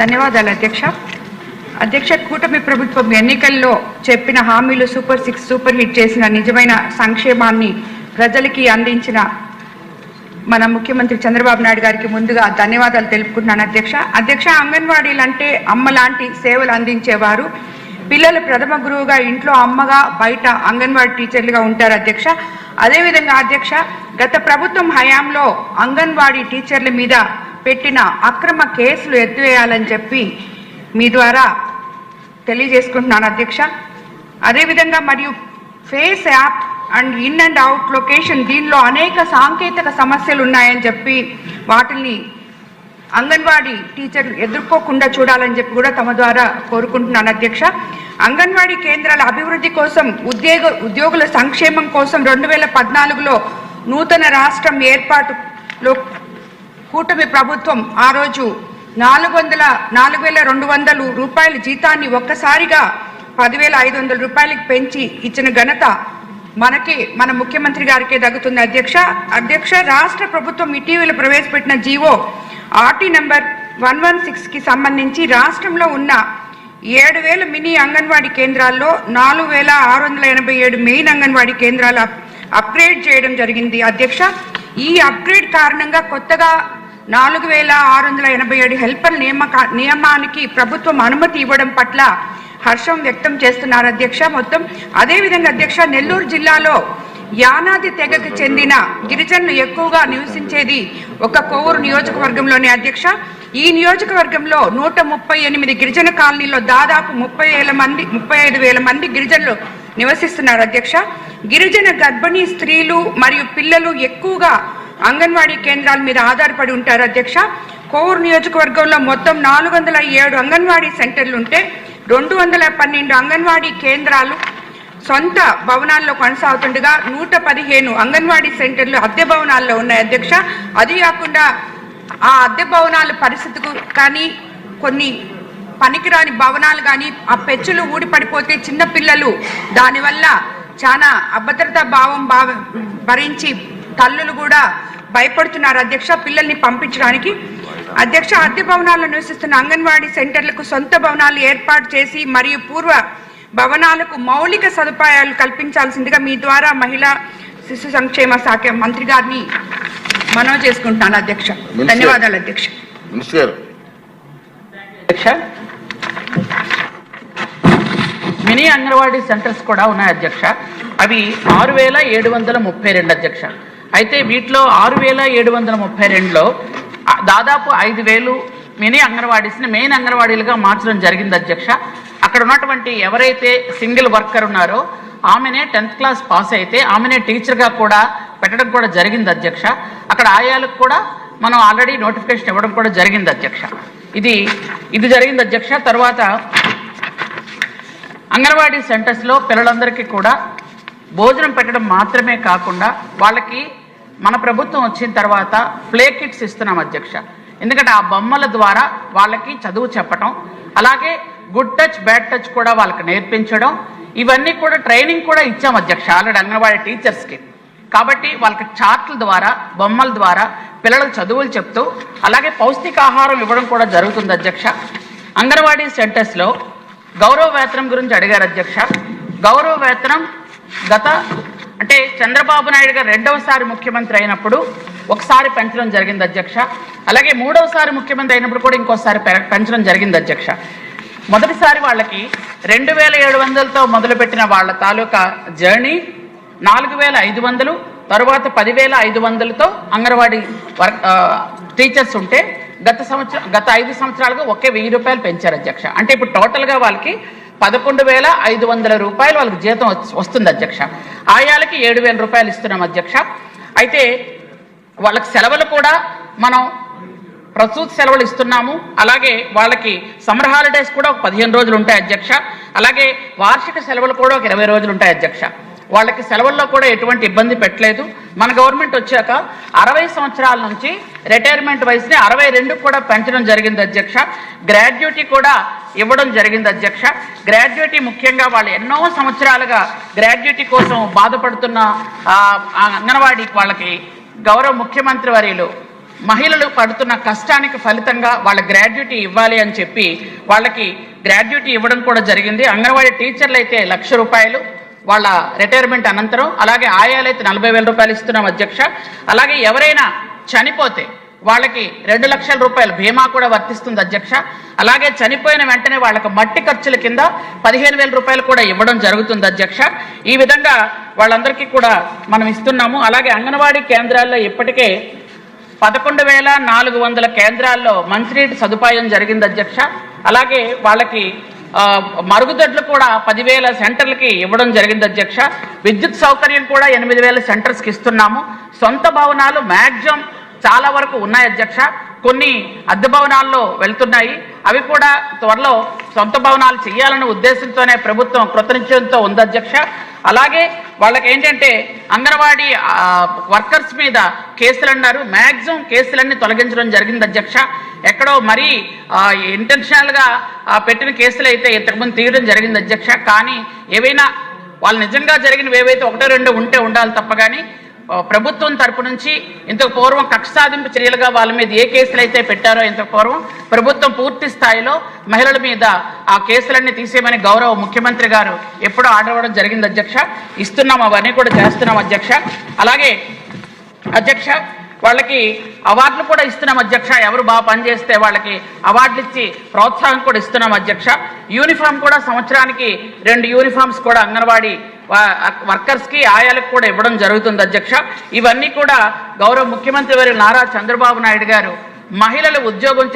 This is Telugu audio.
ధన్యవాదాలు అధ్యక్ష. అధ్యక్ష కూటమి ప్రభుత్వం ఎన్నికల్లో చెప్పిన హామీలు సూపర్ సిక్స్ సూపర్ హిట్ చేసిన నిజమైన సంక్షేమాన్ని ప్రజలకి అందించిన మన ముఖ్యమంత్రి చంద్రబాబు నాయుడు గారికి ముందుగా ధన్యవాదాలు తెలుపుకుంటున్నాను అధ్యక్ష. అధ్యక్ష అంగన్వాడీలు అంటే అమ్మ లాంటి సేవలు అందించేవారు. పిల్లలు ప్రథమ గురువుగా ఇంట్లో అమ్మగా బయట అంగన్వాడీ టీచర్లుగా ఉంటారు అధ్యక్ష. అదేవిధంగా అధ్యక్ష గత ప్రభుత్వం హయాంలో అంగన్వాడీ టీచర్ల మీద పెట్టిన అక్రమ కేసులు ఎత్తివేయాలని చెప్పి మీ ద్వారా తెలియజేసుకుంటున్నాను అధ్యక్ష. అదేవిధంగా మరియు face app and in and out location దీనిలో అనేక సాంకేతిక సమస్యలు ఉన్నాయని చెప్పి వాటిని అంగన్వాడీ టీచర్లు ఎదుర్కోకుండా చూడాలని చెప్పి కూడా తమ ద్వారా కోరుకుంటున్నాను అధ్యక్ష. అంగన్వాడీ కేంద్రాల అభివృద్ధి కోసం ఉద్యోగ ఉద్యోగుల సంక్షేమం కోసం రెండు వేల పద్నాలుగులో నూతన రాష్ట్రం ఏర్పాటులో కూటమి ప్రభుత్వం ఆ రోజు నాలుగు వందల నాలుగు వేల రెండు వందలు రూపాయల జీతాన్ని ఒక్కసారిగా పదివేల ఐదు వందల రూపాయలకి పెంచి ఇచ్చిన ఘనత మనకి మన ముఖ్యమంత్రి గారికే దగ్గుతుంది అధ్యక్ష అధ్యక్ష రాష్ట్ర ప్రభుత్వం ఇటీవల ప్రవేశపెట్టిన GO RT number one one సిక్స్కి సంబంధించి రాష్ట్రంలో ఉన్న ఏడు వేల మినీ అంగన్వాడీ కేంద్రాల్లో నాలుగు వేల ఆరు వందల ఎనభై ఏడు మెయిన్ అంగన్వాడీ కేంద్రాలు అప్గ్రేడ్ చేయడం జరిగింది. అధ్యక్ష ఈ అప్గ్రేడ్ కారణంగా కొత్తగా నాలుగు వేల ఆరు వందల ఎనభై ఏడు హెల్పర్ నియామక నియమానికి ప్రభుత్వం అనుమతి ఇవ్వడం పట్ల హర్షం వ్యక్తం చేస్తున్నారు అధ్యక్ష. మొత్తం అదేవిధంగా అధ్యక్ష నెల్లూరు జిల్లాలో యానాది తెగకు చెందిన గిరిజనులు ఎక్కువగా నివసించేది ఒక కోవూరు నియోజకవర్గంలోని అధ్యక్ష. ఈ నియోజకవర్గంలో నూట ముప్పై ఎనిమిది గిరిజన కాలనీలో దాదాపు ముప్పై వేల మంది ముప్పై ఐదు వేల మంది గిరిజనులు నివసిస్తున్నారు అధ్యక్ష. గిరిజన గర్భిణీ స్త్రీలు మరియు పిల్లలు ఎక్కువగా అంగన్వాడీ కేంద్రాల మీద ఆధారపడి ఉంటారు అధ్యక్ష. కోవూరు నియోజకవర్గంలో మొత్తం నాలుగు వందల ఏడు అంగన్వాడీ సెంటర్లు ఉంటే రెండు వందల పన్నెండు అంగన్వాడీ కేంద్రాలు సొంత భవనాల్లో కొనసాగుతుండగా నూట పదిహేను అంగన్వాడీ సెంటర్లు అద్దె భవనాల్లో ఉన్నాయి అధ్యక్ష. అది కాకుండా ఆ అద్దె భవనాల పరిస్థితికు కానీ కొన్ని పనికిరాని భవనాలు కానీ ఆ పెచ్చులు ఊడిపడిపోతే చిన్నపిల్లలు దానివల్ల చాలా అభద్రతా భావం భావ భరించి తల్లులు కూడా భయపడుతున్నారు. అధ్యక్ష పిల్లల్ని పంపించడానికి. అధ్యక్ష అద్దె భవనాల్లో నివసిస్తున్న అంగన్వాడీ సెంటర్లకు సొంత భవనాలు ఏర్పాటు చేసి మరియు పూర్వ భవనాలకు మౌలిక సదుపాయాలు కల్పించాల్సిందిగా మీ ద్వారా మహిళా శిశు సంక్షేమ శాఖ మంత్రి గారిని మనవి చేసుకుంటున్నాను అధ్యక్ష. ధన్యవాదాలు అధ్యక్ష. అధ్యక్ష మినీ అంగన్వాడీ సెంటర్స్ కూడా ఉన్నాయి అధ్యక్ష. అవి ఆరు వేల ఏడు వందల ముప్పై రెండు అధ్యక్ష. అయితే వీటిలో ఆరు వేల ఏడు వందల ముప్పై రెండులో దాదాపు ఐదు వేలు మినీ అంగన్వాడీస్ని మెయిన్ అంగన్వాడీలుగా మార్చడం జరిగింది అధ్యక్ష. అక్కడ ఉన్నటువంటి ఎవరైతే సింగిల్ వర్కర్ ఉన్నారో ఆమెనే టెన్త్ క్లాస్ పాస్ అయితే ఆమెనే టీచర్గా కూడా పెట్టడం కూడా జరిగింది అధ్యక్ష. అక్కడ ఆయాలకు కూడా మనం ఆల్రెడీ నోటిఫికేషన్ ఇవ్వడం కూడా జరిగింది అధ్యక్ష. ఇది ఇది జరిగింది అధ్యక్ష. తర్వాత అంగన్వాడీ సెంటర్స్లో పిల్లలందరికీ కూడా భోజనం పెట్టడం మాత్రమే కాకుండా వాళ్ళకి మన ప్రభుత్వం వచ్చిన తర్వాత ప్లే కిట్స్ ఇస్తున్నాం అధ్యక్ష. ఎందుకంటే ఆ బొమ్మల ద్వారా వాళ్ళకి చదువు చెప్పటం అలాగే గుడ్ టచ్ బ్యాడ్ టచ్ కూడా వాళ్ళకి నేర్పించడం ఇవన్నీ కూడా ట్రైనింగ్ కూడా ఇచ్చాం అధ్యక్ష ఆల్రెడీ అంగన్వాడీ టీచర్స్కి. కాబట్టి వాళ్ళకి చార్ట్ల ద్వారా బొమ్మల ద్వారా పిల్లలకు చదువులు చెప్తూ అలాగే పౌష్టికాహారం ఇవ్వడం కూడా జరుగుతుంది అధ్యక్ష. అంగన్వాడీ సెంటర్స్లో గౌరవ వేతనం గురించి అడిగారు అధ్యక్ష. గౌరవ వేతనం గత అంటే చంద్రబాబు నాయుడు గారు రెండవసారి ముఖ్యమంత్రి అయినప్పుడు ఒకసారి పెంచడం జరిగింది అధ్యక్ష. అలాగే మూడవసారి ముఖ్యమంత్రి అయినప్పుడు కూడా ఇంకోసారి పెంచడం జరిగింది అధ్యక్ష. మొదటిసారి వాళ్ళకి రెండు వేల ఏడు వందలతో మొదలుపెట్టిన వాళ్ళ తాలూకా జర్నీ నాలుగు వేల ఐదు వందలు తరువాత పదివేల ఐదు వందలతో అంగన్వాడీ వర్క్ టీచర్స్ ఉంటే గత సంవత్సరం గత ఐదు సంవత్సరాలుగా ఒకే వెయ్యి రూపాయలు పెంచారు అధ్యక్ష. అంటే ఇప్పుడు టోటల్గా వాళ్ళకి పదకొండు వేల ఐదు వందల రూపాయలు వాళ్ళకి జీతం వస్తుంది అధ్యక్ష. ఆయాలకి ఏడు వేల రూపాయలు ఇస్తున్నాం అధ్యక్ష. అయితే వాళ్ళకి సెలవులు కూడా మనం ప్రసూతి సెలవులు ఇస్తున్నాము. అలాగే వాళ్ళకి సమ్మర్ హాలిడేస్ కూడా ఒక పదిహేను రోజులు ఉంటాయి అధ్యక్ష. అలాగే వార్షిక సెలవులు కూడా ఒక ఇరవై రోజులు ఉంటాయి అధ్యక్ష. వాళ్ళకి సెలవుల్లో కూడా ఎటువంటి ఇబ్బంది పెట్టలేదు. మన గవర్నమెంట్ వచ్చాక అరవై సంవత్సరాల నుంచి రిటైర్మెంట్ వయసుని అరవై రెండుకు కూడా పెంచడం జరిగింది అధ్యక్ష. గ్రాడ్యుయేటీ కూడా ఇవ్వడం జరిగింది అధ్యక్ష. గ్రాడ్యుయేటీ ముఖ్యంగా వాళ్ళు ఎన్నో సంవత్సరాలుగా గ్రాడ్యుయేటీ కోసం బాధపడుతున్న అంగన్వాడీ వాళ్ళకి గౌరవ ముఖ్యమంత్రి వర్యులు మహిళలు పడుతున్న కష్టానికి ఫలితంగా వాళ్ళ గ్రాడ్యుటీ ఇవ్వాలి అని చెప్పి వాళ్ళకి గ్రాడ్యుటీ ఇవ్వడం కూడా జరిగింది. అంగన్వాడీ టీచర్లు అయితే లక్ష రూపాయలు వాళ్ళ రిటైర్మెంట్ అనంతరం అలాగే ఆయాలైతే నలభై వేల రూపాయలు ఇస్తున్నాం అధ్యక్ష. అలాగే ఎవరైనా చనిపోతే వాళ్ళకి రెండు లక్షల రూపాయలు బీమా కూడా వర్తిస్తుంది అధ్యక్ష. అలాగే చనిపోయిన వెంటనే వాళ్ళకి మట్టి ఖర్చుల కింద పదిహేను వేల రూపాయలు కూడా ఇవ్వడం జరుగుతుంది అధ్యక్ష. ఈ విధంగా వాళ్ళందరికీ కూడా మనం ఇస్తున్నాము. అలాగే అంగన్వాడీ కేంద్రాల్లో ఇప్పటికే పదకొండు వేల నాలుగు వందల కేంద్రాల్లో మంచినీటి సదుపాయం జరిగింది అధ్యక్ష. అలాగే వాళ్ళకి మరుగుదొడ్లు కూడా పదివేల సెంటర్లకి ఇవ్వడం జరిగింది అధ్యక్ష. విద్యుత్ సౌకర్యం కూడా ఎనిమిది వేల సెంటర్స్కి ఇస్తున్నాము. సొంత భవనాలు మ్యాక్సిమం చాలా వరకు ఉన్నాయి అధ్యక్ష. కొన్ని అద్దె భవనాల్లో వెళ్తున్నాయి. అవి కూడా త్వరలో సొంత భవనాలు చేయాలనే ఉద్దేశంతోనే ప్రభుత్వం కృతనిశ్చయంతో ఉంది అధ్యక్ష. అలాగే వాళ్ళకి ఏంటంటే అంగన్వాడీ వర్కర్స్ మీద కేసులు అన్నారు. మ్యాక్సిమం కేసులన్నీ తొలగించడం జరిగింది అధ్యక్ష. ఎక్కడో మరీ ఇంటెన్షనల్గా పెట్టిన కేసులు అయితే ఇంతకుముందు తీయడం జరిగింది అధ్యక్ష. కానీ ఏవైనా వాళ్ళు నిజంగా జరిగినవి ఏవైతే ఒకటో రెండు ఉంటే ఉండాలి తప్ప కానీ ప్రభుత్వం తరపు నుంచి ఇంతకు పూర్వం కక్ష సాధింపు చర్యలుగా వాళ్ళ మీద ఏ కేసులు అయితే పెట్టారో ఇంతకు పూర్వం ప్రభుత్వం పూర్తి స్థాయిలో మహిళల మీద ఆ కేసులన్నీ తీసేయమని గౌరవ ముఖ్యమంత్రి గారు ఎప్పుడో ఆర్డర్ ఇవ్వడం జరిగింది అధ్యక్ష. ఇస్తున్నాం అవన్నీ కూడా చేస్తున్నాం అధ్యక్ష. అలాగే అధ్యక్ష వాళ్ళకి అవార్డులు కూడా ఇస్తున్నాం అధ్యక్ష. ఎవరు బాగా పనిచేస్తే వాళ్ళకి అవార్డులు ఇచ్చి ప్రోత్సాహం కూడా ఇస్తున్నాం అధ్యక్ష. యూనిఫామ్ కూడా సంవత్సరానికి రెండు యూనిఫామ్స్ కూడా అంగన్వాడీ వర్కర్స్కి ఆయాలకు కూడా ఇవ్వడం జరుగుతుంది అధ్యక్ష. ఇవన్నీ కూడా గౌరవ ముఖ్యమంత్రి వారి నారా చంద్రబాబు నాయుడు గారు మహిళలు ఉద్యోగం